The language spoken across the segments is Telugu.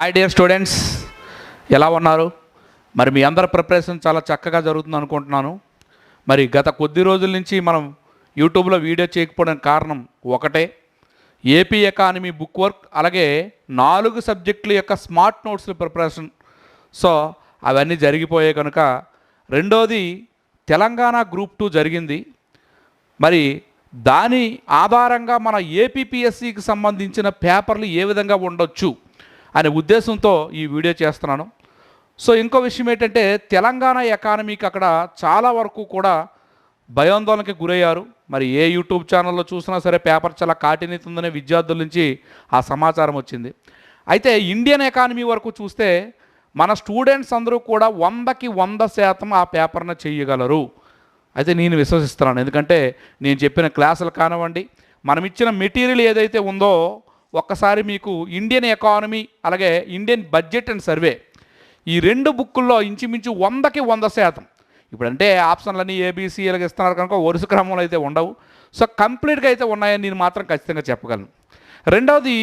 హాయ్ డియర్ స్టూడెంట్స్ ఎలా ఉన్నారు? మరి మీ అందరి ప్రిపరేషన్ చాలా చక్కగా జరుగుతుంది అనుకుంటున్నాను. మరి గత కొద్ది రోజుల నుంచి మనం యూట్యూబ్లో వీడియో చేయకపోవడానికి కారణం ఒకటే. ఏపీ ఎకానమీ బుక్ వర్క్ అలాగే నాలుగు సబ్జెక్టుల యొక్క స్మార్ట్ నోట్స్ల ప్రిపరేషన్ సో అవన్నీ జరిగిపోయాయి కనుక రెండోది తెలంగాణ గ్రూప్ టూ జరిగింది. మరి దాని ఆధారంగా మన ఏపీపీఎస్సికి సంబంధించిన పేపర్లు ఏ విధంగా ఉండొచ్చు? అనే ఉద్దేశంతో ఈ వీడియో చేస్తున్నాను. సో ఇంకో విషయం ఏంటంటే తెలంగాణ ఎకానమీకి అక్కడ చాలా వరకు కూడా భయాందోళనకి గురయ్యారు. మరి ఏ యూట్యూబ్ ఛానల్లో చూసినా సరే పేపర్ చాలా కాటినీతుందనే విద్యార్థుల నుంచి ఆ సమాచారం వచ్చింది. అయితే ఇండియన్ ఎకానమీ వరకు చూస్తే మన స్టూడెంట్స్ అందరూ కూడా వందకి వంద శాతం ఆ పేపర్ను చేయగలరు. అయితే నేను విశ్వసిస్తున్నాను. ఎందుకంటే నేను చెప్పిన క్లాసులు కానివ్వండి మనం ఇచ్చిన మెటీరియల్ ఏదైతే ఉందో ఒక్కసారి మీకు ఇండియన్ ఎకానమీ అలాగే ఇండియన్ బడ్జెట్ అండ్ సర్వే ఈ రెండు బుక్కుల్లో ఇంచుమించు వందకి వంద శాతం. ఇప్పుడంటే ఆప్షన్లన్నీ ఏబీసీ ఇలాగ ఇస్తున్నారు కనుక వరుస క్రమంలో అయితే ఉండవు. సో కంప్లీట్గా అయితే ఉన్నాయని నేను మాత్రం ఖచ్చితంగా చెప్పగలను. రెండవది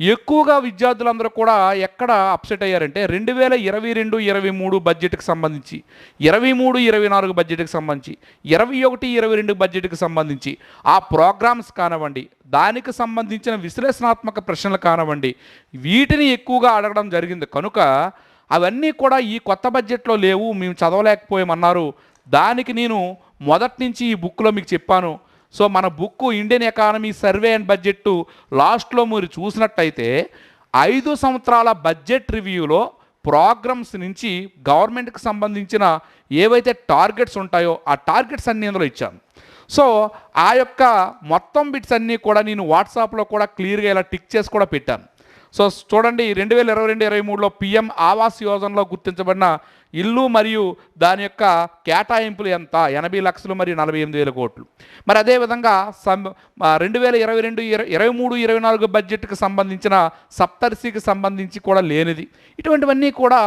ఎక్కువగా విద్యార్థులందరూ కూడా ఎక్కడ అప్సెట్ అయ్యారంటే రెండు వేల ఇరవై రెండు ఇరవై మూడు బడ్జెట్కి సంబంధించి. ఇరవై మూడు ఇరవై నాలుగు బడ్జెట్కి సంబంధించి. ఇరవై ఒకటి ఇరవై రెండు బడ్జెట్కి సంబంధించి. ఆ ప్రోగ్రామ్స్ కానివ్వండి దానికి సంబంధించిన విశ్లేషణాత్మక ప్రశ్నలు కానివ్వండి వీటిని ఎక్కువగా అడగడం జరిగింది. కనుక అవన్నీ కూడా ఈ కొత్త బడ్జెట్లో లేవు మేము చదవలేకపోయామన్నారు. దానికి నేను మొదటి నుంచి ఈ బుక్లో మీకు చెప్పాను. సో మన book Indian economy survey and budget లాస్ట్లో మీరు చూసినట్టయితే ఐదు సంవత్సరాల బడ్జెట్ రివ్యూలో ప్రోగ్రామ్స్ నుంచి గవర్నమెంట్కి సంబంధించిన ఏవైతే టార్గెట్స్ ఉంటాయో ఆ టార్గెట్స్ అన్నీ అందులో ఇచ్చాను. సో ఆ యొక్క మొత్తం బిట్స్ అన్నీ కూడా నేను వాట్సాప్లో కూడా క్లియర్గా ఇలా టిక్ చేసి కూడా పెట్టాను. సో చూడండి రెండు వేల ఇరవై రెండు ఇరవై మూడులో పిఎం ఆవాస్ యోజనలో గుర్తించబడిన ఇల్లు మరియు దాని యొక్క కేటాయింపులు ఎంత? ఎనభై లక్షలు మరియు నలభై ఎనిమిది వేల కోట్లు. మరి అదేవిధంగా సం రెండు వేల ఇరవై రెండు ఇరవై మూడు ఇరవై నాలుగు బడ్జెట్కి సంబంధించిన సప్తర్షికి సంబంధించి కూడా లేనిది. ఇటువంటివన్నీ కూడా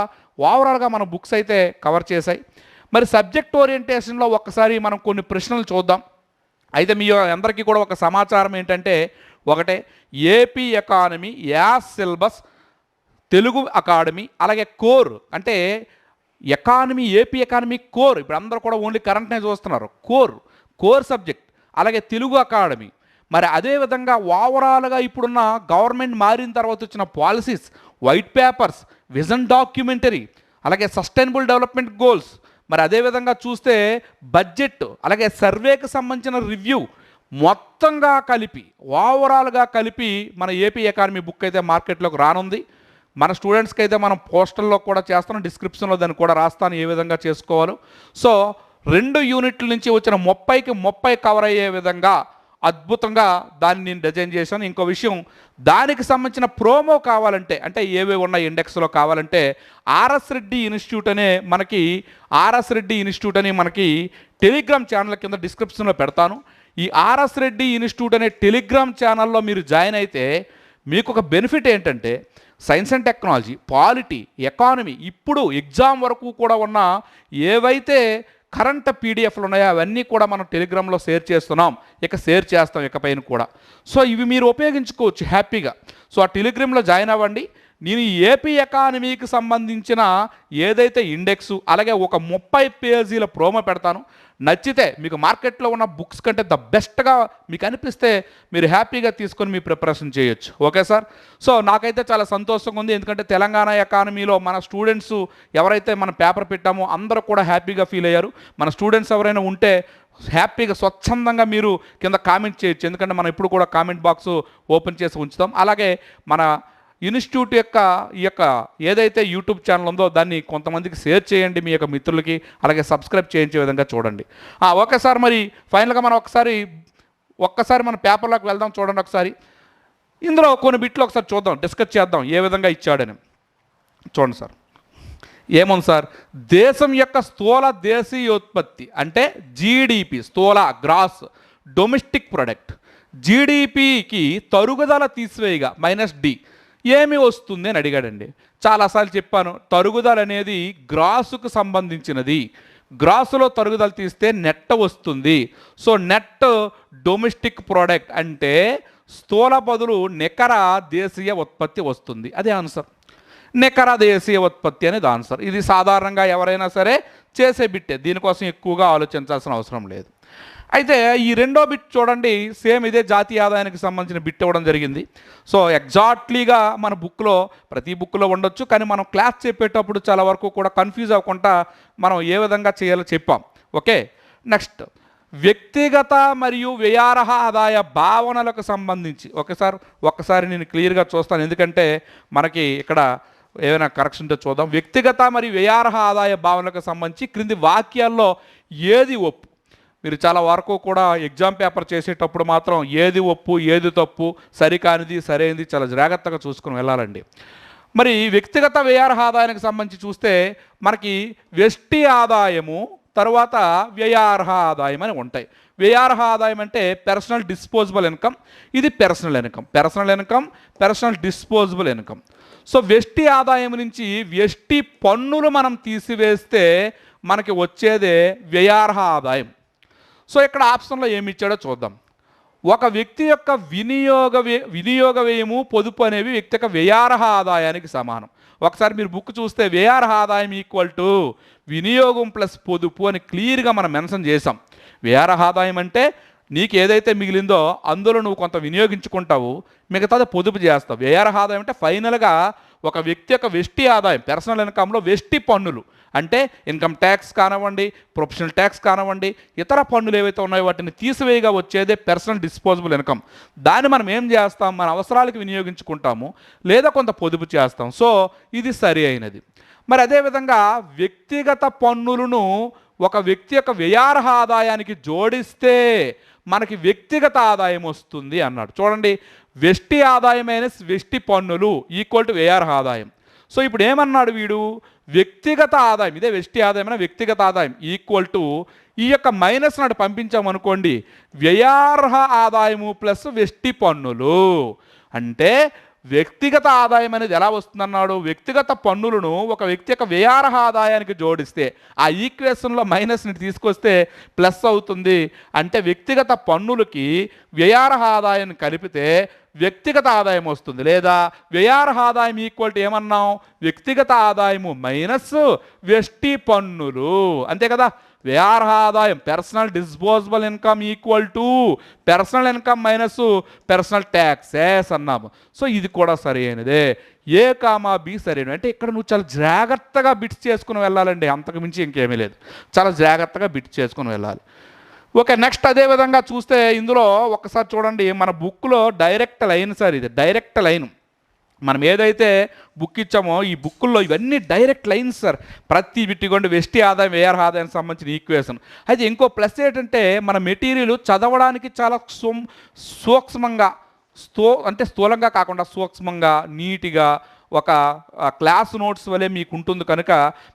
ఓవరాల్గా మన బుక్స్ అయితే కవర్ చేశాయి. మరి సబ్జెక్ట్ ఓరియంటేషన్లో ఒక్కసారి మనం కొన్ని ప్రశ్నలు చూద్దాం. అయితే మీ అందరికీ కూడా ఒక సమాచారం ఏంటంటే ఒకటే AP economy as syllabus Telugu academy అలాగే కోర్ అంటే ఎకానమీ ఏపీ ఎకానమీ కోర్ ఇప్పుడు అందరూ కూడా ఓన్లీ కరెంట్నే చూస్తున్నారు. కోర్ కోర్ సబ్జెక్ట్ అలాగే తెలుగు అకాడమీ మరి అదేవిధంగా ఓవరాల్గా ఇప్పుడున్న గవర్నమెంట్ మారిన తర్వాత వచ్చిన policies white papers vision documentary అలాగే సస్టైనబుల్ డెవలప్మెంట్ గోల్స్ మరి అదేవిధంగా చూస్తే బడ్జెట్ అలాగే సర్వేకి సంబంధించిన రివ్యూ మొత్తంగా కలిపి ఓవరాల్గా కలిపి మన ఏపీ ఎకానమీ బుక్ అయితే మార్కెట్లోకి రానుంది. మన స్టూడెంట్స్కి అయితే మనం పోస్టల్లో కూడా చేస్తాను డిస్క్రిప్షన్లో దాన్ని కూడా రాస్తాను ఏ విధంగా చేసుకోవాలో. సో రెండు యూనిట్ల నుంచి వచ్చిన ముప్పైకి ముప్పై కవర్ అయ్యే విధంగా అద్భుతంగా దాన్ని నేను డిజైన్ చేశాను. ఇంకో విషయం దానికి సంబంధించిన ప్రోమో కావాలంటే అంటే ఏవే ఉన్న ఇండెక్స్లో కావాలంటే ఆర్ఎస్ రెడ్డి ఇన్స్టిట్యూట్ అనే మనకి ఆర్ఎస్ రెడ్డి ఇన్స్టిట్యూట్ అని మనకి టెలిగ్రామ్ ఛానల్ కింద డిస్క్రిప్షన్లో పెడతాను. ఈ ఆర్ఎస్ రెడ్డి ఇన్స్టిట్యూట్ అనే టెలిగ్రామ్ ఛానల్లో మీరు జాయిన్ అయితే మీకు ఒక బెనిఫిట్ ఏంటంటే science and technology polity economy ఇప్పుడు ఎగ్జామ్ వరకు కూడా ఉన్న ఏవైతే కరెంట్ పీడిఎఫ్లు ఉన్నాయో అవన్నీ కూడా మనం టెలిగ్రామ్లో షేర్ చేస్తున్నాం. ఇక షేర్ చేస్తాం ఇకపైన కూడా. సో ఇవి మీరు ఉపయోగించుకోవచ్చు హ్యాపీగా. సో ఆ టెలిగ్రామ్లో జాయిన్ అవ్వండి. నేను ఏపీ ఎకానమీకి సంబంధించిన ఏదైతే ఇండెక్స్ అలాగే ఒక ముప్పై పేజీల ప్రోమో పెడతాను. నచ్చితే మీకు మార్కెట్లో ఉన్న బుక్స్ కంటే ద బెస్ట్గా మీకు అనిపిస్తే మీరు హ్యాపీగా తీసుకొని మీ ప్రిపరేషన్ చేయొచ్చు. Okay sir? సో నాకైతే చాలా సంతోషంగా ఉంది. ఎందుకంటే తెలంగాణ ఎకానమీలో మన స్టూడెంట్స్ ఎవరైతే మన పేపర్ పెట్టామో అందరూ కూడా హ్యాపీగా ఫీల్ అయ్యారు. మన స్టూడెంట్స్ ఎవరైనా ఉంటే హ్యాపీగా స్వచ్ఛందంగా మీరు కింద కామెంట్ చేయొచ్చు. ఎందుకంటే మనం ఇప్పుడు కూడా కామెంట్ బాక్స్ ఓపెన్ చేసి ఉంచుతాం. అలాగే మన ఇన్స్టిట్యూట్ యొక్క ఈ యొక్క ఏదైతే యూట్యూబ్ ఛానల్ ఉందో దాన్ని కొంతమందికి షేర్ చేయండి మీ యొక్క మిత్రులకి అలాగే సబ్స్క్రైబ్ చేయించే విధంగా చూడండి. ఆ, ఓకే సార్ మరి ఫైనల్గా మనం ఒకసారి ఒక్కసారి మన పేపర్లోకి వెళ్దాం చూడండి ఒకసారి. ఇందులో కొన్ని బిట్లు ఒకసారి చూద్దాం డిస్కస్ చేద్దాం ఏ విధంగా ఇచ్చాడని. చూడండి సార్. ఏముంది సార్? దేశం యొక్క స్థూల దేశీయోత్పత్తి అంటే జీడిపి స్థూల గ్రాస్ డొమెస్టిక్ ప్రొడక్ట్. జీడిపికి తరుగుదల తీసివేయగా మైనస్ డి ఏమి వస్తుంది అని అడిగాడండి. చాలాసార్లు చెప్పాను తరుగుదల అనేది గ్రాసుకు సంబంధించినది. గ్రాసులో తరుగుదల తీస్తే నెట్ వస్తుంది. సో నెట్ డొమెస్టిక్ ప్రోడక్ట్ అంటే స్థూల బదులు నికర దేశీయ ఉత్పత్తి వస్తుంది. అదే ఆన్సర్. నికర దేశీయ ఉత్పత్తి అనేది ఆన్సర్. ఇది సాధారణంగా ఎవరైనా సరే చేసే బిట్టే. దీనికోసం ఎక్కువగా ఆలోచించాల్సిన అవసరం లేదు. అయితే ఈ రెండో బిట్ చూడండి సేమ్ ఇదే జాతీయ ఆదాయానికి సంబంధించిన బిట్ ఇవ్వడం జరిగింది. సో ఎగ్జాక్ట్లీగా మన బుక్లో ప్రతి బుక్లో ఉండొచ్చు కానీ మనం క్లాస్ చెప్పేటప్పుడు చాలా వరకు కూడా కన్ఫ్యూజ్ అవ్వకుండా మనం ఏ విధంగా చేయాలో చెప్పాం. ఓకే? నెక్స్ట్ వ్యక్తిగత మరియు వ్యయారహ ఆదాయ భావనలకు సంబంధించి ఒకసారి ఒక్కసారి నేను క్లియర్గా చూస్తాను. ఎందుకంటే మనకి ఇక్కడ ఏమైనా కరెక్షన్ ఉంటే చూద్దాం. వ్యక్తిగత మరియు వ్యయారహ ఆదాయ భావనలకు సంబంధించి క్రింది వాక్యాల్లో ఏది ఒప్పు మీరు చాలా వరకు కూడా ఎగ్జామ్ పేపర్ చేసేటప్పుడు మాత్రం ఏది ఒప్పు ఏది తప్పు సరికానిది సరైనది చాలా జాగ్రత్తగా చూసుకుని వెళ్ళాలండి. మరి వ్యక్తిగత వ్యయార్హ ఆదాయానికి సంబంధించి చూస్తే మనకి వెష్టి ఆదాయము తర్వాత వ్యయార్హ ఆదాయం అని ఉంటాయి. వ్యయార్హ ఆదాయం అంటే పర్సనల్ డిస్పోజబుల్ ఇన్కమ్ ఇది personal income personal income personal disposable income so వెష్టి ఆదాయం నుంచి వెష్టి పన్నులు మనం తీసివేస్తే మనకి వచ్చేదే వ్యయార్హ ఆదాయం. సో ఇక్కడ ఆప్షన్లో ఏమి ఇచ్చాడో చూద్దాం. ఒక వ్యక్తి యొక్క వినియోగ వ్య- వినియోగ వ్యయము పొదుపు అనేవి వ్యక్తి యొక్క వ్యయార్హ ఆదాయానికి సమానం. ఒకసారి మీరు బుక్ చూస్తే వ్యయార్హ ఆదాయం ఈక్వల్ టు వినియోగం ప్లస్ పొదుపు అని క్లియర్గా మనం మెన్షన్ చేసాం వ్యయార్హ ఆదాయం అంటే నీకు ఏదైతే మిగిలిందో అందులో నువ్వు కొంత వినియోగించుకుంటావు మిగతాది పొదుపు చేస్తావు. వ్యయార్హ ఆదాయం అంటే ఫైనల్గా ఒక వ్యక్తి యొక్క వెష్టి ఆదాయం పర్సనల్ ఇన్కంలో వెష్టి పన్నులు. అంటే ఇన్కమ్ ట్యాక్స్ కానివ్వండి ప్రొఫెషనల్ ట్యాక్స్ కానివ్వండి ఇతర పన్నులు ఏవైతే ఉన్నాయో వాటిని తీసివేయగా వచ్చేదే పర్సనల్ డిస్పోజబుల్ ఇన్కమ్ దాన్ని మనం ఏం చేస్తాం? మన అవసరాలకు వినియోగించుకుంటాము లేదా కొంత పొదుపు చేస్తాం. సో ఇది సరి అయినది. మరి అదేవిధంగా వ్యక్తిగత పన్నులను ఒక వ్యక్తి యొక్క వ్యయార్హ ఆదాయానికి జోడిస్తే మనకి వ్యక్తిగత ఆదాయం వస్తుంది అన్నాడు. చూడండి వెష్టి ఆదాయం మైనస్ వెష్టి పన్నులు ఈక్వల్ టు వేఆర్ ఆదాయం. సో ఇప్పుడు ఏమన్నాడు వీడు? వ్యక్తిగత ఆదాయం ఇదే వెష్టి ఆదాయమైన వ్యక్తిగత ఆదాయం ఈక్వల్ టు ఈ యొక్క మైనస్ నాడు పంపించామనుకోండి వ్యయార్హ ఆదాయము ప్లస్ వెష్టి పన్నులు. అంటే వ్యక్తిగత ఆదాయం అనేది ఎలా వస్తుందన్నాడు? వ్యక్తిగత పన్నులను ఒక వ్యక్తి యొక్క వ్యయార్హ ఆదాయానికి జోడిస్తే ఆ ఈక్వేషన్లో మైనస్ని తీసుకొస్తే ప్లస్ అవుతుంది. అంటే వ్యక్తిగత పన్నులకి వ్యయార్హ ఆదాయాన్ని కలిపితే వ్యక్తిగత ఆదాయం వస్తుంది. లేదా వ్యయార్హ ఆదాయం ఈక్వల్ టు ఏమన్నాం? వ్యక్తిగత ఆదాయము మైనస్ వ్యష్టి పన్నులు. అంతే కదా? వ్యయార్హ ఆదాయం. Personal disposable income equal to personal income minus personal taxes అన్నాము. సో ఇది కూడా సరి అయినదే ఏ కామా బి సరైన అంటే ఇక్కడ నువ్వు చాలా జాగ్రత్తగా బిట్స్ చేసుకుని వెళ్ళాలండి. అంతకు మించి ఇంకేమీ లేదు. చాలా జాగ్రత్తగా బిట్స్ చేసుకుని వెళ్ళాలి. ఓకే నెక్స్ట్ అదే విధంగా చూస్తే ఇందులో ఒకసారి చూడండి. మన బుక్లో డైరెక్ట్ లైన్ సార్ ఇది. డైరెక్ట్ లైన్ మనం ఏదైతే బుక్ ఇచ్చామో ఈ బుక్కుల్లో ఇవన్నీ డైరెక్ట్ లైన్స్ సార్ ప్రతి బిట్టిగొండి వెస్టి ఆదాయం వేఆర్ ఆదాయానికి సంబంధించిన ఈక్వేషన్ అయితే ఇంకో ప్లస్ ఏంటంటే మన మెటీరియల్ చదవడానికి చాలా సూమ్ సూక్ష్మంగా స్థూ అంటే స్థూలంగా కాకుండా సూక్ష్మంగా నీట్గా ఒక క్లాస్ నోట్స్ వలె మీకు ఉంటుంది కనుక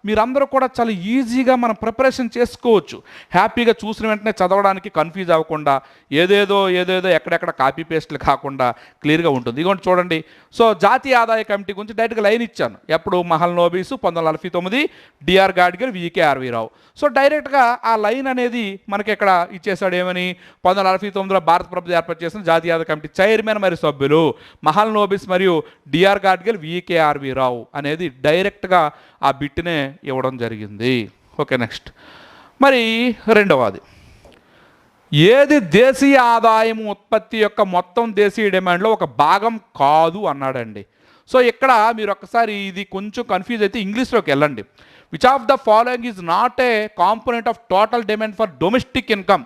మీరందరూ కూడా చాలా ఈజీగా మనం ప్రిపరేషన్ చేసుకోవచ్చు. హ్యాపీగా చూసిన వెంటనే చదవడానికి కన్ఫ్యూజ్ అవ్వకుండా ఏదేదో ఏదేదో ఎక్కడెక్కడ కాపీ పేస్ట్లు కాకుండా క్లియర్గా ఉంటుంది. ఇదిగోండి చూడండి. సో జాతీయ ఆదాయ కమిటీ గురించి డైరెక్ట్గా లైన్ ఇచ్చాను. ఎప్పుడు మహల్ నోబీసు పంతొమ్మిది వందల నలభై తొమ్మిది DR Gadgil VK RV Rao so డైరెక్ట్గా ఆ లైన్ అనేది మనకి ఇక్కడ ఇచ్చేసాడు ఏమని పంతొమ్మిది వందల నలభై తొమ్మిదిలో భారత ప్రభుత్వం ఏర్పాటు చేసిన జాతీయ ఆదాయ కమిటీ చైర్మన్ మరియు సభ్యులు మహల్ నోబీస్ మరియు D R Gadgil K R V Rao అనేది డైరెక్ట్గా ఆ బిట్నే ఇవ్వడం జరిగింది. Okay next. మరి రెండవది. ఏది దేశీయ ఆదాయం ఉత్పత్తి యొక్క మొత్తం దేశీయ డిమాండ్లో ఒక భాగం కాదు అన్నాడండి. సో ఇక్కడ మీరు ఒక్కసారి ఇది కొంచెం కన్ఫ్యూజ్ అయితే ఇంగ్లీష్లోకి వెళ్ళండి. Which of the following is not a component of total demand for domestic income.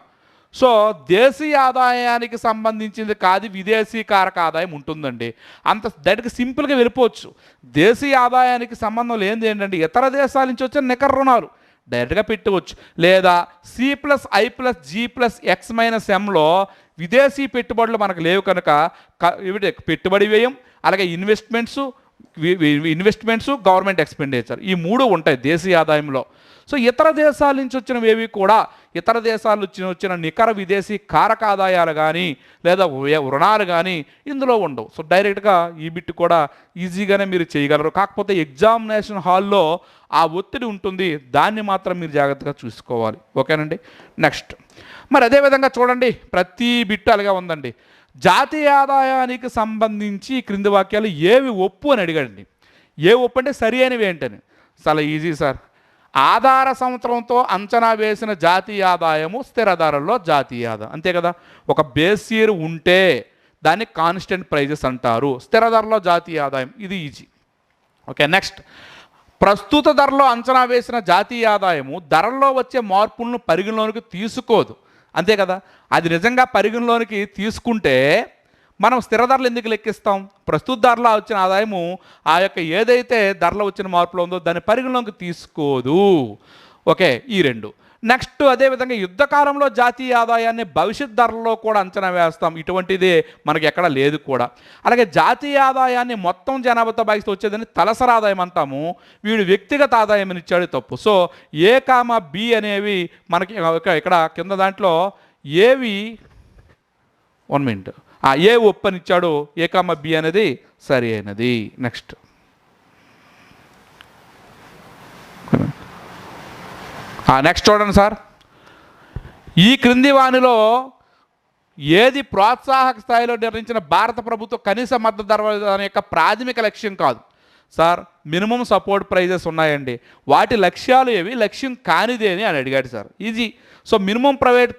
So దేశీయ ఆదాయానికి సంబంధించింది కాదు విదేశీ కారక ఆదాయం ఉంటుందండి. అంత దానికి సింపుల్గా వెళ్ళిపోవచ్చు. దేశీయ ఆదాయానికి సంబంధం లేనిది ఏంటంటే ఇతర దేశాల నుంచి వచ్చిన నికర రుణాలు డైరెక్ట్గా పెట్టవచ్చు లేదా C plus I plus G plus X minus ఎంలో విదేశీ పెట్టుబడులు మనకు లేవు కనుక పెట్టుబడి వ్యయం అలాగే ఇన్వెస్ట్మెంట్స్ ఇన్వెస్ట్మెంట్స్ గవర్నమెంట్ ఎక్స్పెండిచర్ ఈ మూడు ఉంటాయి దేశీయ ఆదాయంలో. సో ఇతర దేశాల నుంచి వచ్చినవేవి కూడా ఇతర దేశాల నుంచి వచ్చిన నికర విదేశీ కారక ఆదాయాలు కానీ లేదా రుణాలు కానీ ఇందులో ఉండవు. సో డైరెక్ట్గా ఈ బిట్ కూడా ఈజీగానే మీరు చేయగలరు. కాకపోతే ఎగ్జామినేషన్ హాల్లో ఆ ఒత్తిడి ఉంటుంది. దాన్ని మాత్రం మీరు జాగ్రత్తగా చూసుకోవాలి. ఓకేనండి? నెక్స్ట్. మరి అదేవిధంగా చూడండి. ప్రతి బిట్ అలాగే ఉందండి. జాతీయ ఆదాయానికి సంబంధించి క్రింది వాక్యాలు ఏవి ఒప్పు అని అడిగండి ఏ ఒప్పు అంటే సరి అయినవి ఏంటని? చాలా ఈజీ సార్. ఆధార సంవత్సరంతో అంచనా వేసిన జాతీయ ఆదాయము స్థిర ధరల్లో జాతీయ ఆదాయం అంతే కదా? ఒక బేస్ ఇయర్ ఉంటే దాన్ని కాన్స్టెంట్ ప్రైజెస్ అంటారు. స్థిర ధరలో జాతీయ ఆదాయం ఇది ఈజీ ఓకే నెక్స్ట్ ప్రస్తుత ధరలో అంచనా వేసిన జాతీయ ఆదాయము ధరల్లో వచ్చే మార్పులను పరిగణలోనికి తీసుకోదు. అంతే కదా? అది నిజంగా పరిగణలోనికి తీసుకుంటే మనం స్థిర ధరలు ఎందుకు లెక్కిస్తాం? ప్రస్తుత ధరలో వచ్చిన ఆదాయము ఆ యొక్క ఏదైతే ధరలో వచ్చిన మార్పులో ఉందో దాన్ని పరిగణలోకి తీసుకోదు. ఓకే ఈ రెండు. నెక్స్ట్ అదేవిధంగా యుద్ధకాలంలో జాతీయ ఆదాయాన్ని భవిష్యత్ ధరల్లో కూడా అంచనా వేస్తాం. ఇటువంటిది మనకి ఎక్కడ లేదు కూడా. అలాగే జాతీయ ఆదాయాన్ని మొత్తం జనాభాతో భాగిస్తే వచ్చేదని తలసరి ఆదాయం అంటాము. వీడు వ్యక్తిగత ఆదాయం అని ఇచ్చాడు తప్పు. సో ఏ కామ బి అనేవి మనకి ఒక- ఇక్కడ కింద దాంట్లో ఏవి? వన్ మినిట్ ఆ ఏ ఒప్పనిచ్చాడో ఇచ్చాడు బి అనేది సరి అయినది. నెక్స్ట్ నెక్స్ట్ చూడండి సార్. ఈ క్రింది వానిలో ఏది ప్రోత్సాహక స్థాయిలో నిర్ణయించిన భారత ప్రభుత్వ కనీస మద్దతు ధర యొక్క ప్రాథమిక లక్ష్యం కాదు. సార్ మినిమం సపోర్ట్ ప్రైజెస్ ఉన్నాయండి. వాటి లక్ష్యాలు ఏవి? లక్ష్యం కానిదే అని అని అడిగాడు sir. Easy. So minimum private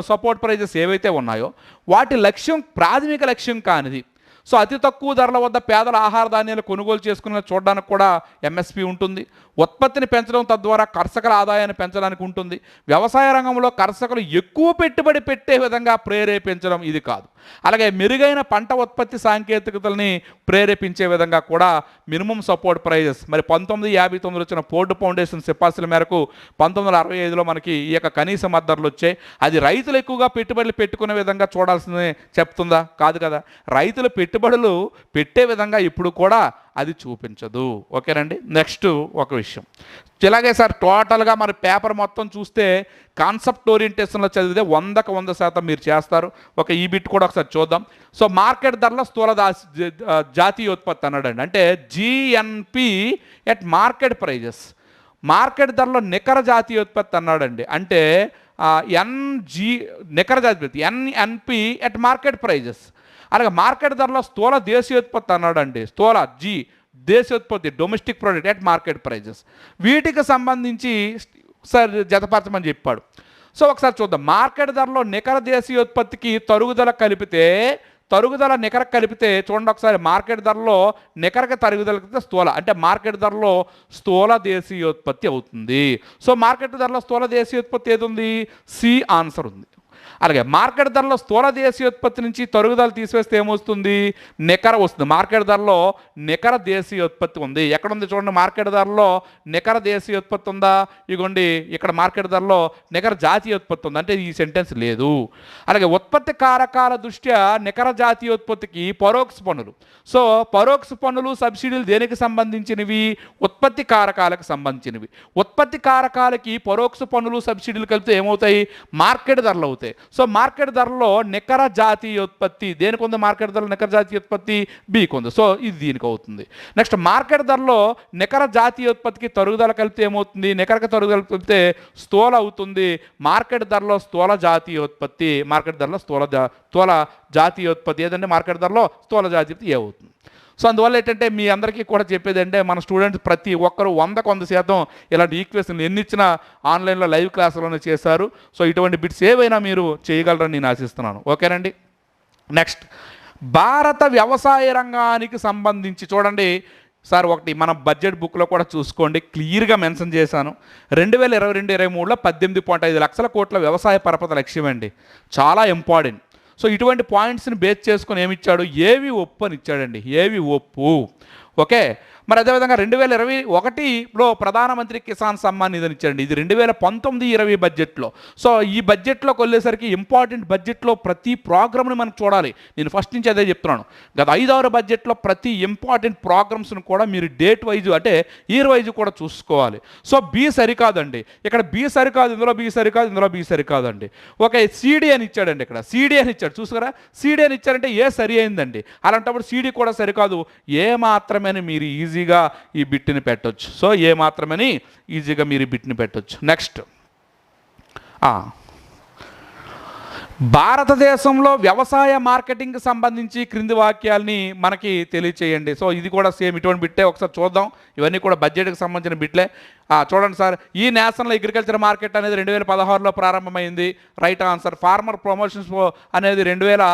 support prices ఏవైతే ఉన్నాయో వాటి లక్ష్యం ప్రాథమిక లక్ష్యం కానిది. సో అతి తక్కువ ధరల వద్ద పేదల ఆహార ధాన్యాలు కొనుగోలు చేసుకునే చూడడానికి కూడా ఎంఎస్పి ఉంటుంది. ఉత్పత్తిని పెంచడం తద్వారా కర్షకుల ఆదాయాన్ని పెంచడానికి ఉంటుంది. వ్యవసాయ రంగంలో కర్షకులు ఎక్కువ పెట్టుబడి పెట్టే విధంగా ప్రేరేపించడం ఇది కాదు. అలాగే మెరుగైన పంట ఉత్పత్తి సాంకేతికతల్ని ప్రేరేపించే విధంగా కూడా మినిమం సపోర్ట్ ప్రైజెస్. మరి పంతొమ్మిది యాభై తొమ్మిది వచ్చిన ఫోర్డ్ ఫౌండేషన్ సిఫార్సుల మేరకు పంతొమ్మిది వందల అరవై ఐదులో మనకి ఈ యొక్క కనీస మద్దతులు వచ్చాయి. అది రైతులు ఎక్కువగా పెట్టుబడులు పెట్టుకునే విధంగా చూడాల్సిందే చెప్తుందా? కాదు కదా. రైతులు పెట్టుబడులు పెట్టే విధంగా ఇప్పుడు కూడా అది చూపించదు. ఓకేనండి నెక్స్ట్ ఒక విషయం. ఇలాగే సార్ టోటల్గా మరి పేపర్ మొత్తం చూస్తే కాన్సెప్ట్ ఓరియంటేషన్లో చదివితే వందకు వంద శాతం మీరు చేస్తారు. ఒక ఈ బిట్ కూడా ఒకసారి చూద్దాం. సో మార్కెట్ ధరలో స్థూల దాస్ జాతీయ ఉత్పత్తి అన్నాడండి. అంటే GNP at market prices market ధరలో నికర జాతీయ ఉత్పత్తి అన్నాడండి. అంటే ఎన్జి నికర జాతీయ ఉత్పత్తి ఎన్ఎన్పి ఎట్ మార్కెట్ ప్రైజెస్ అలాగే మార్కెట్ ధరలో స్థూల దేశీయోత్పత్తి అన్నాడండి. స్థూల G దేశోత్పత్తి domestic product at market prices వీటికి సంబంధించి సార్ జతపరచమని చెప్పాడు. సో ఒకసారి చూద్దాం. మార్కెట్ ధరలో నికర దేశీయోత్పత్తికి తరుగుదల కలిపితే తరుగుదల నికర కలిపితే చూడండి ఒకసారి. మార్కెట్ ధరలో నికరకి తరుగుదల కలిపితే స్థూల అంటే మార్కెట్ ధరలో స్థూల దేశీయోత్పత్తి అవుతుంది. సో మార్కెట్ ధరలో స్థూల దేశీయోత్పత్తి ఏది ఉంది? సి ఆన్సర్ ఉంది. అలాగే మార్కెట్ ధరలో స్థూల దేశీయోత్పత్తి నుంచి తరుగుదల తీసివేస్తే ఏమొస్తుంది? నికర వస్తుంది. మార్కెట్ ధరలో నికర దేశీయోత్పత్తి ఉంది. ఎక్కడ ఉంది చూడండి మార్కెట్ ధరలో నికర దేశీయోత్పత్తి ఉందా? ఇగోండి ఇక్కడ మార్కెట్ ధరలో నికర జాతీయోత్పత్తి ఉంది. అంటే ఈ సెంటెన్స్ లేదు. అలాగే ఉత్పత్తి కారకాల దృష్ట్యా నికర జాతీయోత్పత్తికి పరోక్ష పన్నులు. సో పరోక్ష పన్నులు సబ్సిడీలు దేనికి సంబంధించినవి? ఉత్పత్తి కారకాలకు సంబంధించినవి. ఉత్పత్తి కారకాలకి పరోక్ష పన్నులు సబ్సిడీలు కలిపితే ఏమవుతాయి? మార్కెట్ ధరలు అవుతాయి. సో మార్కెట్ ధరలో నికర జాతీయోత్పత్తి దేనికి ఉంది మార్కెట్ ధరలో నికర జాతీయ ఉత్పత్తి? బీకి ఉంది. సో ఇది దీనికి అవుతుంది. నెక్స్ట్ మార్కెట్ ధరలో నికర జాతీయ ఉత్పత్తికి తరుగుదల కలిపితే ఏమవుతుంది? నికరకి తరుగుదల కలిపితే స్థూల అవుతుంది. మార్కెట్ ధరలో స్థూల జాతీయ ఉత్పత్తి మార్కెట్ ధరలో స్థూల జా స్థూల జాతీయోత్పత్తి ఏదంటే మార్కెట్ ధరలో స్థూల జాతీయోత్పత్తి ఏ అవుతుంది? సో అందువల్ల ఏంటంటే మీ అందరికీ కూడా చెప్పేది అంటే మన స్టూడెంట్స్ ప్రతి ఒక్కరు వందకు వంద శాతం ఇలాంటి ఈక్వేషన్లు ఎన్ని ఇచ్చినా ఆన్లైన్లో లైవ్ క్లాసులను చేశారు. సో ఇటువంటి బిట్స్ ఏవైనా మీరు చేయగలరని నేను ఆశిస్తున్నాను. ఓకేనండి? నెక్స్ట్. భారత వ్యవసాయ రంగానికి సంబంధించి చూడండి. సార్ ఒకటి మన బడ్జెట్ బుక్లో కూడా చూసుకోండి. క్లియర్గా మెన్షన్ చేశాను. రెండు వేల ఇరవై రెండు ఇరవై మూడులో పద్దెనిమిది పాయింట్ ఐదు లక్షల కోట్ల వ్యవసాయ పరపతి లక్ష్యం అండి చాలా ఇంపార్టెంట్. సో ఇటువంటి పాయింట్స్ని బేస్ చేసుకొని ఏమిచ్చాడు? ఏవి ఒప్పు అని ఇచ్చాడండి ఏవి ఒప్పు. ఓకే? మరి అదేవిధంగా రెండు వేల ఇరవై ఒకటిలో ప్రధానమంత్రి కిసాన్ సమ్మాన్ నిధిని ఇచ్చాడండి ఇది రెండు వేల పంతొమ్మిది ఇరవై బడ్జెట్లో. సో ఈ బడ్జెట్లోకి వెళ్ళేసరికి ఇంపార్టెంట్ బడ్జెట్లో ప్రతి ప్రోగ్రామ్ని మనం చూడాలి. నేను ఫస్ట్ నుంచి అదే చెప్తున్నాను. గత ఐదారు బడ్జెట్లో ప్రతి ఇంపార్టెంట్ ప్రోగ్రామ్స్ని కూడా మీరు డేట్ వైజ్ అంటే ఇయర్ వైజ్ కూడా చూసుకోవాలి. సో బి సరికాదండి. ఇక్కడ బి సరికాదు ఇందులో బి సరికాదు ఇందులో బి సరికాదండి. ఓకే సీడీ అని ఇచ్చాడండి ఇక్కడ. సీడీ అని ఇచ్చాడు. చూసుకురా సీడీ అని ఇచ్చారంటే ఏ సరి అయిందండి? అలాంటప్పుడు సీడీ కూడా సరికాదు. ఏ మాత్రమని మీరు ఈజీగా ఈ బిట్ని పెట్టొచ్చు. సో ఏ మాత్రమని ఈజీగా మీరు ఈ బిట్ని పెట్టొచ్చు. నెక్స్ట్. భారతదేశంలో వ్యవసాయ మార్కెటింగ్కి సంబంధించి క్రింది వాక్యాల్ని మనకి తెలియచేయండి. సో ఇది కూడా సేమ్ ఇటువంటి బిట్టే. ఒకసారి చూద్దాం. ఇవన్నీ కూడా బడ్జెట్కి సంబంధించిన బిట్లే. చూడండి సార్. ఈ నేషనల్ అగ్రికల్చర్ మార్కెట్ అనేది రెండు వేల పదహారులో ప్రారంభమైంది. Right answer. ఫార్మర్ ప్రమోషన్స్ అనేది రెండు వేల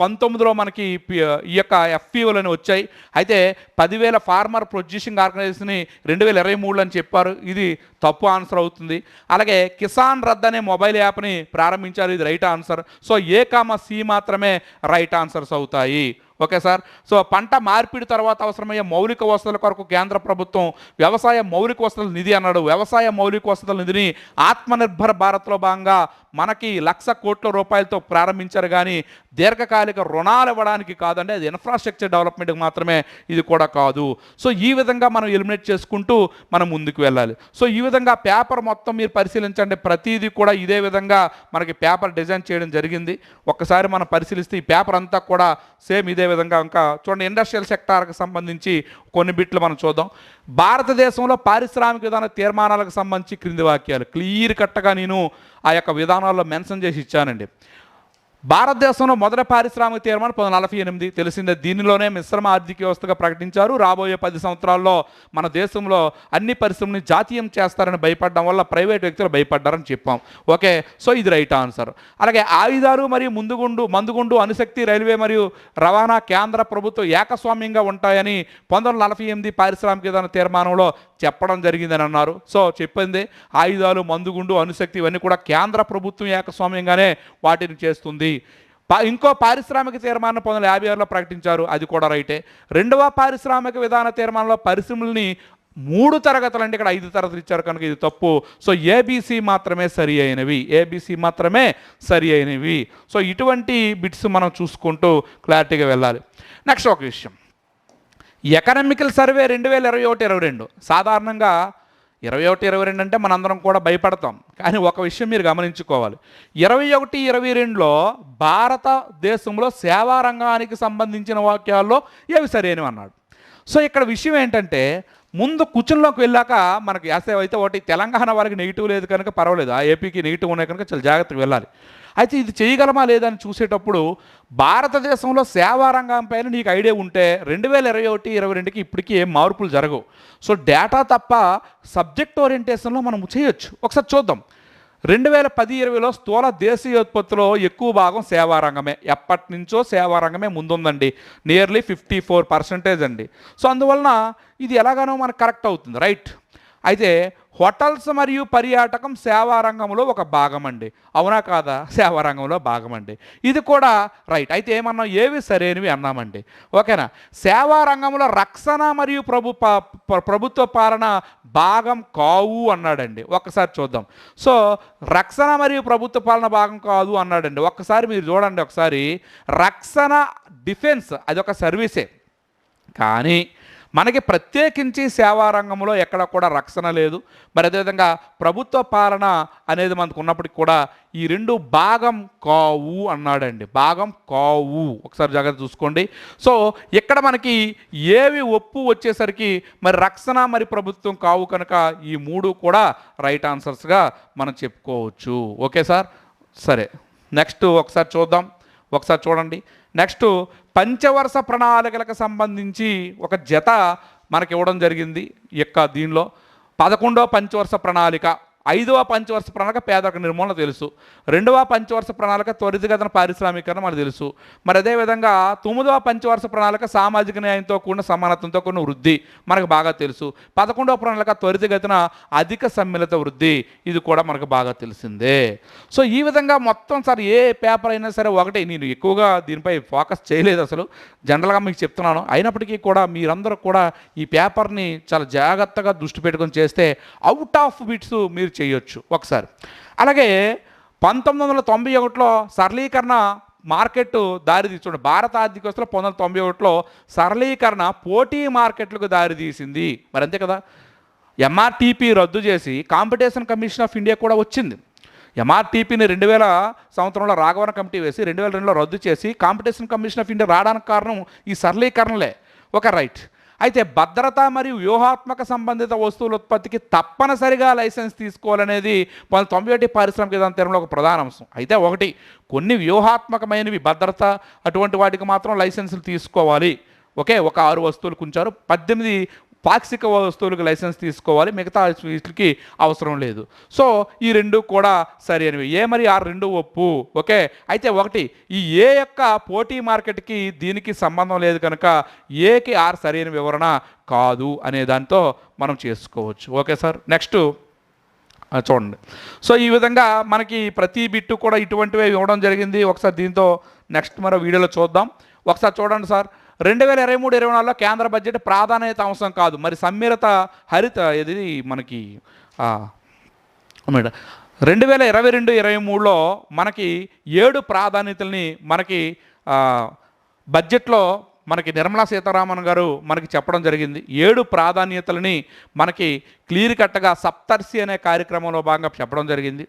పంతొమ్మిదిలో మనకి ఈ యొక్క ఎఫ్పిఓలని వచ్చాయి. అయితే పదివేల ఫార్మర్ ప్రొడ్యూసింగ్ ఆర్గనైజేషన్ని రెండు వేల ఇరవై మూడులో అని చెప్పారు. ఇది తప్పు ఆన్సర్ అవుతుంది. అలాగే కిసాన్ రద్ అనే మొబైల్ యాప్ని ప్రారంభించారు. ఇది right answer. So A comma C మాత్రమే రైట్ ఆన్సర్స్ అవుతాయి. Okay sir. సో పంట మార్పిడి తర్వాత అవసరమయ్యే మౌలిక వసతుల కొరకు కేంద్ర ప్రభుత్వం వ్యవసాయ మౌలిక వసతుల నిధి అన్నాడు. వ్యవసాయ మౌలిక వసతుల నిధిని ఆత్మనిర్భర్ భారత్లో భాగంగా మనకి లక్ష కోట్ల రూపాయలతో ప్రారంభించారు కానీ దీర్ఘకాలిక రుణాలు ఇవ్వడానికి కాదండి అది ఇన్ఫ్రాస్ట్రక్చర్ డెవలప్మెంట్కి మాత్రమే ఇది కూడా కాదు. సో ఈ విధంగా మనం ఎలిమినేట్ చేసుకుంటూ మనం ముందుకు వెళ్ళాలి. సో ఈ విధంగా పేపర్ మొత్తం మీరు పరిశీలించండి. ప్రతిదీ కూడా ఇదే విధంగా మనకి పేపర్ డిజైన్ చేయడం జరిగింది. ఒక్కసారి మనం పరిశీలిస్తే ఈ పేపర్ అంతా కూడా సేమ్ ఇదే విధంగా ఇంకా చూడండి ఇండస్ట్రియల్ సెక్టార్కి సంబంధించి కొన్ని బిట్లు మనం చూద్దాం. భారతదేశంలో పారిశ్రామిక విధాన తీర్మానాలకు సంబంధించి క్రింది వాక్యాలు. క్లియర్ కట్టగా నేను ఆ యొక్క విధానాల్లో మెన్షన్ చేసి ఇచ్చానండి. భారతదేశంలో మొదటి పారిశ్రామిక తీర్మానం పంతొమ్మిది నలభై ఎనిమిది. తెలిసిందే దీనిలోనే మిశ్రమ ఆర్థిక వ్యవస్థగా ప్రకటించారు. రాబోయే పది సంవత్సరాల్లో మన దేశంలో అన్ని పరిశ్రమని జాతీయం చేస్తారని భయపడడం వల్ల ప్రైవేట్ వ్యక్తులు భయపడ్డారని చెప్పాం. ఓకే సో ఇది రైట్ ఆన్సర్. అలాగే ఆయుధాలు మరియు ముందుగుండు మందుగుండు అణుశక్తి రైల్వే మరియు రవాణా కేంద్ర ప్రభుత్వం ఏకస్వామ్యంగా ఉంటాయని పంతొమ్మిది వందల నలభై ఎనిమిది పారిశ్రామిక తీర్మానంలో చెప్పడం జరిగిందని అన్నారు. సో చెప్పింది ఆయుధాలు మందుగుండు అణుశక్తి ఇవన్నీ కూడా కేంద్ర ప్రభుత్వం ఏకస్వామ్యంగానే వాటిని చేస్తుంది. ఇంకో పారిశ్రామిక తీర్మానం పంతొమ్మిది వందల యాభై ఆరులో ప్రకటించారు. అది కూడా రైటే. రెండవ పారిశ్రామిక విధాన తీర్మానంలో పరిశ్రమల్ని మూడు తరగతులు అంటే ఇక్కడ ఐదు తరగతులు ఇచ్చారు కనుక ఇది తప్పు. సో ఏబీసీ మాత్రమే సరి అయినవి. ఏబీసీ మాత్రమే సరి అయినవి. సో ఇటువంటి బిట్స్ మనం చూసుకుంటూ క్లారిటీగా వెళ్ళాలి. నెక్స్ట్ ఒక విషయం. ఎకనామికల్ సర్వే రెండు వేల ఇరవై ఒకటి ఇరవై రెండు. సాధారణంగా ఇరవై ఒకటి ఇరవై రెండు అంటే మనందరం కూడా భయపడతాం. కానీ ఒక విషయం మీరు గమనించుకోవాలి. ఇరవై ఒకటి ఇరవై రెండులో భారతదేశంలో సేవా రంగానికి సంబంధించిన వాక్యాల్లో ఏవి సరైనవి అన్నాడు. సో ఇక్కడ విషయం ఏంటంటే ముందు కూర్చునిలోకి వెళ్ళాక మనకి యాసేవ్ అయితే ఒకటి తెలంగాణ వాళ్ళకి నెగిటివ్ లేదు కనుక పర్వాలేదు. ఆ ఏపీకి నెగిటివ్ ఉన్నాయి కనుక చాలా జాగ్రత్తగా వెళ్ళాలి. అయితే ఇది చేయగలమా లేదని చూసేటప్పుడు భారతదేశంలో సేవా రంగం పైన నీకు ఐడియా ఉంటే రెండు వేల ఇరవై ఒకటి ఇరవై రెండుకి ఇప్పటికీ ఏం మార్పులు జరగవు. సో డేటా తప్ప సబ్జెక్ట్ ఓరియంటేషన్లో మనం చేయొచ్చు. ఒకసారి చూద్దాం. రెండు వేల పది ఇరవైలో స్థూల దేశీయోత్పత్తిలో ఎక్కువ భాగం సేవా రంగమే. ఎప్పటి నుంచో సేవా రంగమే ముందుందండి. నియర్లీ ఫిఫ్టీ ఫోర్ పర్సెంటేజ్ అండి. సో అందువలన ఇది ఎలాగనో మనకు కరెక్ట్ అవుతుంది. రైట్. అయితే హోటల్స్ మరియు పర్యాటకం సేవా రంగంలో ఒక భాగం అండి అవునా కాదా? సేవా రంగంలో భాగం అండి ఇది కూడా రైట్. అయితే మనం ఏవి సరైనవి అన్నామండి. ఓకేనా? సేవా రంగంలో రక్షణ మరియు ప్రభు పా- ప్రభుత్వ పాలన భాగం కావు అన్నాడండి. ఒక్కసారి చూద్దాం. సో రక్షణ మరియు ప్రభుత్వ పాలన భాగం కాదు అన్నాడండి. ఒక్కసారి మీరు చూడండి ఒకసారి. రక్షణ డిఫెన్స్ అది ఒక సర్వీసే. కానీ మనకి ప్రత్యేకించి సేవా రంగంలో ఎక్కడ కూడా రక్షణ లేదు. మరి అదేవిధంగా ప్రభుత్వ పాలన అనేది మనకు ఉన్నప్పటికీ కూడా ఈ రెండు భాగం కావు అన్నాడండి. భాగం కావు. ఒకసారి జాగ్రత్త చూసుకోండి. సో ఇక్కడ మనకి ఏవి ఒప్పు వచ్చేసరికి మరి రక్షణ మరి ప్రభుత్వం కావు కనుక ఈ మూడు కూడా రైట్ ఆన్సర్స్గా మనం చెప్పుకోవచ్చు. Okay sir? సరే. నెక్స్ట్ ఒకసారి చూద్దాం. ఒకసారి చూడండి. నెక్స్ట్ పంచవర్ష ప్రణాళికలకు సంబంధించి ఒక జత మనకి ఇవ్వడం జరిగింది యొక్క దీనిలో పదకొండవ పంచవర్ష ప్రణాళిక. ఐదవ పంచవర్ష ప్రణాళిక పేదరిక నిర్మూలన తెలుసు. రెండవ పంచవర్ష ప్రణాళిక త్వరితగతన పారిశ్రామికరణ మనకు తెలుసు. మరి అదేవిధంగా తొమ్మిదవ పంచవర్ష ప్రణాళిక సామాజిక న్యాయంతో కూడిన సమానత్వంతో కూడిన వృద్ధి మనకు బాగా తెలుసు. పదకొండవ ప్రణాళిక త్వరితగతిన అధిక సమ్మిళిత వృద్ధి ఇది కూడా మనకు బాగా తెలిసిందే. సో ఈ విధంగా మొత్తం సార్ ఏ పేపర్ అయినా సరే ఒకటి. నేను ఎక్కువగా దీనిపై ఫోకస్ చేయలేదు అసలు. జనరల్గా మీకు చెప్తున్నాను. అయినప్పటికీ కూడా మీరందరూ కూడా ఈ పేపర్ని చాలా జాగ్రత్తగా దృష్టి పెట్టుకొని చేస్తే అవుట్ ఆఫ్ బిట్స్ మీరు చేయొచ్చు. ఒకసారి. అలాగే పంతొమ్మిది వందల తొంభై ఒకటిలో సరళీకరణ మార్కెట్ దారి తీసుకోండి భారత ఆర్థిక వ్యవస్థలో పంతొమ్మిది వందల తొంభై ఒకటిలో సరళీకరణ పోటీ మార్కెట్లకు దారి తీసింది. మరి అంతే కదా? ఎంఆర్టీపీ రద్దు చేసి కాంపిటీషన్ కమిషన్ ఆఫ్ ఇండియా కూడా వచ్చింది. ఎంఆర్టీపీని రెండు వేల సంవత్సరంలో రాఘవన కమిటీ వేసి రెండు వేల రెండులో రద్దు చేసి కాంపిటీషన్ కమిషన్ ఆఫ్ ఇండియా రావడానికి కారణం ఈ సరళీకరణలే. ఒక రైట్. అయితే భద్రత మరియు వ్యూహాత్మక సంబంధిత వస్తువుల ఉత్పత్తికి తప్పనిసరిగా లైసెన్స్ తీసుకోవాలనేది పంతొమ్మిది తొంభై ఒకటి పారిశ్రామిక విధాన తీరంలో ఒక ప్రధాన అంశం. అయితే ఒకటి కొన్ని వ్యూహాత్మకమైనవి భద్రత అటువంటి వాటికి మాత్రం లైసెన్సులు తీసుకోవాలి. ఓకే ఒక ఆరు వస్తువులు ఉంచారు పద్దెనిమిది పాక్షిక వస్తువులకు లైసెన్స్ తీసుకోవాలి మిగతా వీటికి అవసరం లేదు. సో ఈ రెండు కూడా సరి అనేవి ఏ మరి ఆ రెండు ఒప్పు? ఓకే? అయితే ఒకటి ఈ ఏ యొక్క పోటీ మార్కెట్కి దీనికి సంబంధం లేదు కనుక ఏకి ఆర్ సరైన వివరణ కాదు అనే దాంతో మనం చేసుకోవచ్చు. Okay sir? నెక్స్ట్ చూడండి. సో ఈ విధంగా మనకి ప్రతి బిట్టు కూడా ఇటువంటివే ఇవ్వడం జరిగింది. ఒకసారి దీంతో నెక్స్ట్ మరో వీడియోలో చూద్దాం. ఒకసారి చూడండి సార్. రెండు వేల ఇరవై మూడు ఇరవై నాలుగులో కేంద్ర బడ్జెట్ ప్రాధాన్యత అంశం కాదు. మరి సమ్మిళత హరిత ఇది మనకి మేడం. రెండు వేల ఇరవై రెండు ఇరవై మూడులో మనకి ఏడు ప్రాధాన్యతల్ని మనకి బడ్జెట్లో మనకి నిర్మలా సీతారామన్ గారు మనకి చెప్పడం జరిగింది. ఏడు ప్రాధాన్యతలని మనకి క్లియర్ కట్గా సప్తర్షి అనే కార్యక్రమంలో భాగంగా చెప్పడం జరిగింది.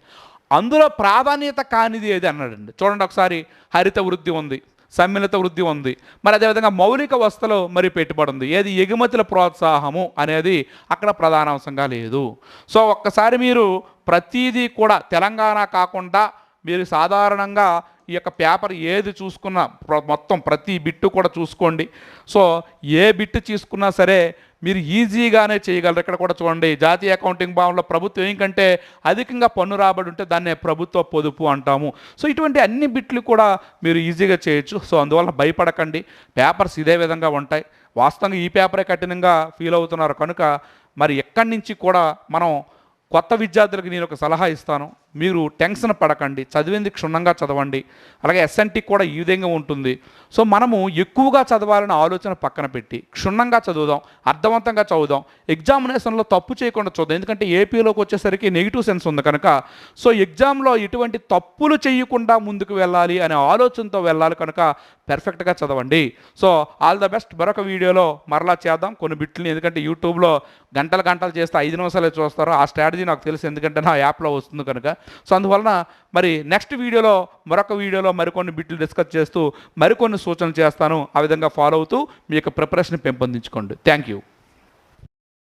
అందులో ప్రాధాన్యత కానిది ఏది అన్నాడండి. చూడండి ఒకసారి హరిత వృద్ధి ఉంది. సమ్మిళిత వృద్ధి ఉంది. మరి అదేవిధంగా మౌలిక వస్తువులు మరి పెట్టుబడి ఉంది. ఏది ఎగుమతుల ప్రోత్సాహము అనేది అక్కడ ప్రధాన అంశంగా లేదు. సో ఒక్కసారి మీరు ప్రతిదీ కూడా తెలంగాణ కాకుండా మీరు సాధారణంగా ఈ యొక్క పేపర్ ఏది చూసుకున్నా ప్ర- మొత్తం ప్రతి బిట్టు కూడా చూసుకోండి. సో ఏ బిట్టు తీసుకున్నా సరే మీరు ఈజీగానే చేయగలరు. ఇక్కడ కూడా చూడండి జాతీయ అకౌంటింగ్ భావనలో ప్రభుత్వం ఏంకంటే అధికంగా పన్ను రాబడి ఉంటే దాన్నే ప్రభుత్వ పొదుపు అంటాము. సో ఇటువంటి అన్ని బిట్లు కూడా మీరు ఈజీగా చేయొచ్చు. సో అందువల్ల భయపడకండి. పేపర్స్ ఇదే విధంగా ఉంటాయి. వాస్తవంగా ఈ పేపరే కఠినంగా ఫీల్ అవుతున్నారు. కనుక మరి ఎక్కడి నుంచి కూడా మనం కొత్త విద్యార్థులకు నేను ఒక సలహా ఇస్తాను. మీరు టెన్షన్ పడకండి చదివింది క్షుణ్ణంగా చదవండి. అలాగే ఎస్ఎన్టీ కూడా ఈ విధంగా ఉంటుంది. సో మనము ఎక్కువగా చదవాలనే ఆలోచన పక్కన పెట్టి క్షుణ్ణంగా చదువుదాం అర్థవంతంగా చదువుదాం ఎగ్జామినేషన్లో తప్పు చేయకుండా చూద్దాం ఎందుకంటే ఏపీలోకి వచ్చేసరికి నెగిటివ్ సెన్స్ ఉంది కనుక సో ఎగ్జామ్లో ఎటువంటి తప్పులు చేయకుండా ముందుకు వెళ్ళాలి అనే ఆలోచనతో వెళ్ళాలి కనుక పెర్ఫెక్ట్గా చదవండి. So all the best. మరొక వీడియోలో మరలా చేద్దాం. కొన్ని బిట్లని ఎందుకంటే యూట్యూబ్లో గంటలు గంటలు చేస్తే ఐదు నిమిషాలే చూస్తారు. ఆ స్ట్రాటజీ నాకు తెలుసు ఎందుకంటే నా యాప్లో వస్తుంది కనుక. సో అందువలన మరి నెక్స్ట్ వీడియోలో మరొక వీడియోలో మరికొన్ని బిట్లు డిస్కస్ చేస్తూ మరికొన్ని సూచనలు చేస్తాను. ఆ విధంగా ఫాలో అవుతూ మీ యొక్క ప్రిపరేషన్ పెంపొందించుకోండి. Thank you